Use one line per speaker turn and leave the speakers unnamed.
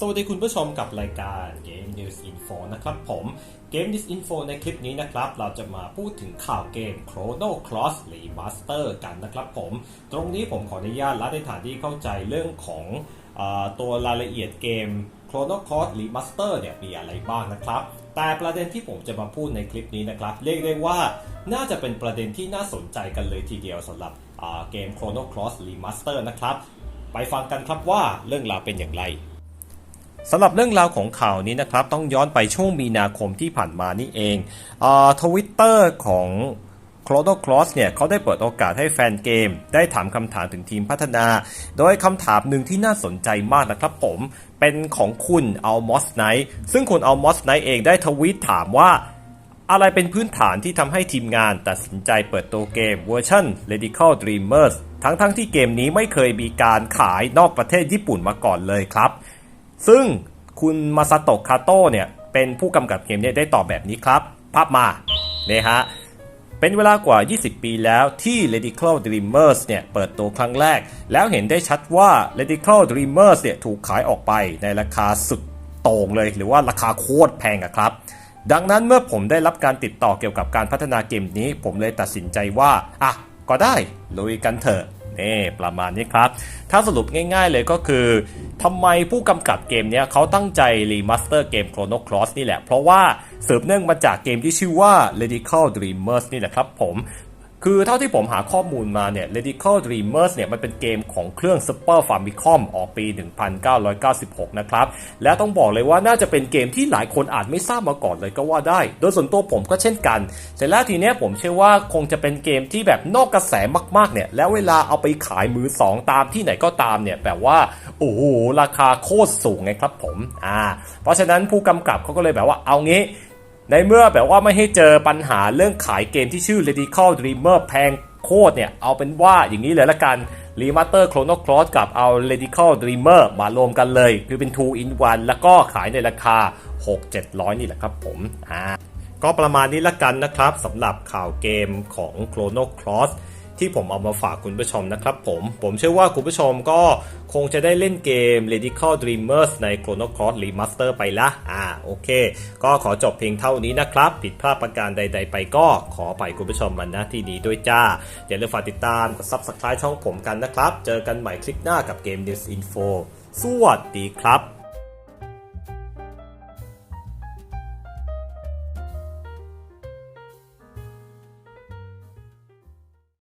สวัสดีคุณผู้ชมกับรายการ Game News Info นะครับผม Game News Info ในคลิปนี้นะครับ เราจะมาพูดถึงข่าวเกม Chrono Cross Remaster กันนะครับผม ตรงนี้ผมขออนุญาตละในฐานที่เข้าใจเรื่องของอตัวรายละเอียดเกม Chrono Cross Remaster เนี่ยมีอะไรบ้างนะครับ แต่ประเด็นที่ผมจะมาพูดในคลิปนี้นะครับ เรียกได้ว่าน่าจะเป็นประเด็นที่น่าสนใจกันเลยทีเดียวสำหรับเกม Chrono Cross Remaster นะครับ ไปฟังกันครับว่าเรื่องราวเป็นอย่างไร สำหรับเรื่องราวของข่าวนี้นะครับ ต้องย้อนไปช่วงมีนาคมที่ผ่านมานี่เองทวิตเตอร์ของ Chrono Cross เนี่ยเขาได้เปิดโอกาสให้แฟนเกม ได้ถามคำถามถึงทีมพัฒนา โดยคำถามหนึ่งที่น่าสนใจมากนะครับผม เป็นของคุณอัลมอสไนซึ่งคุณอัลมอสไนเองได้ทวีตถามว่า อะไรเป็นพื้นฐานที่ทำให้ทีมงานตัดสินใจเปิดตัวเกมเวอร์ชัน Radical Dreamers ทั้งๆทที่เกมนี้ไม่เคยมีการขายนอกประเทศญี่ปุ่นมาก่อนเลยครับ ซึ่งคุณมาซาโตะคาโต้เนี่ยเป็นผู้กำกับเกมเนี่ยได้ตอบแบบนี้ครับ ภาพมาเนี่ยฮะ เป็นเวลากว่า 20 ปีแล้วที่ Radical Dreamers เนี่ยเปิดตัวครั้งแรก แล้วเห็นได้ชัดว่า Radical Dreamers เนี่ยถูกขายออกไปในราคาสุดโต่งเลย หรือว่าราคาโคตรแพงอะครับ ดังนั้นเมื่อผมได้รับการติดต่อเกี่ยวกับการพัฒนาเกมนี้ ผมเลยตัดสินใจว่า อะ ก็ได้ลุยกันเถอะนี่ประมาณนี้ครับ ถ้าสรุปง่าย ๆ เลยก็คือ ทำไมผู้กำกับเกมเนี้ยเขาตั้งใจรีมาสเตอร์เกม Chrono Cross นี่แหละ เพราะว่าสืบเนื่องมาจากเกมที่ชื่อว่า Radical Dreamers นี่แหละครับผม คือเท่าที่ผมหาข้อมูลมาเนี่ย Radical Dreamers เนี่ยมันเป็นเกมของเครื่อง Super Famicom ออกปี 1996 นะครับ และต้องบอกเลยว่าน่าจะเป็นเกมที่หลายคนอาจไม่ทราบมาก่อนเลยก็ว่าได้ โดยส่วนตัวผมก็เช่นกันเสร็จแล้วทีเนี้ยผมเชื่อว่าคงจะเป็นเกมที่แบบนอกกระแสมากๆเนี่ยแล้วเวลาเอาไปขายมือสองตามที่ไหนก็ตามเนี่ยแบบว่าโอ้โหราคาโคตรสูงไงครับผมอ่าเพราะฉะนั้นผู้กำกับเขาก็เลยแบบว่าเอางี้ ในเมื่อแบบว่าไม่ให้เจอปัญหาเรื่องขายเกมที่ชื่อ Radical Dreamer แพงโคตรเนี่ย เอาเป็นว่าอย่างนี้เลยละกันรีมาสเตอร์โครโนครอสกับเอา Radical Dreamer มารวมกันเลย คือเป็น 2 in 1 แล้วก็ขายในราคา 6-700 นี่แหละครับผมอ่าก็ประมาณนี้ละกันนะครับสำหรับข่าวเกมของ Chrono Cross ที่ผมเอามาฝากคุณผู้ชมนะครับผม ผมเชื่อว่าคุณผู้ชมก็คงจะได้เล่นเกม Radical Dreamers ใน Chrono Cross Remaster ไปละ อ่า โอเค ก็ขอจบเพียงเท่านี้นะครับ ผิดพลาดประการใด ๆ ไปก็ขอไปคุณผู้ชมมันนะที่นี้ด้วยจ้า อย่าลืมฝากติดตาม กด Subscribe ช่องผมกันนะครับ เจอกันใหม่คลิปหน้ากับเกม News Info สวัสดีครับ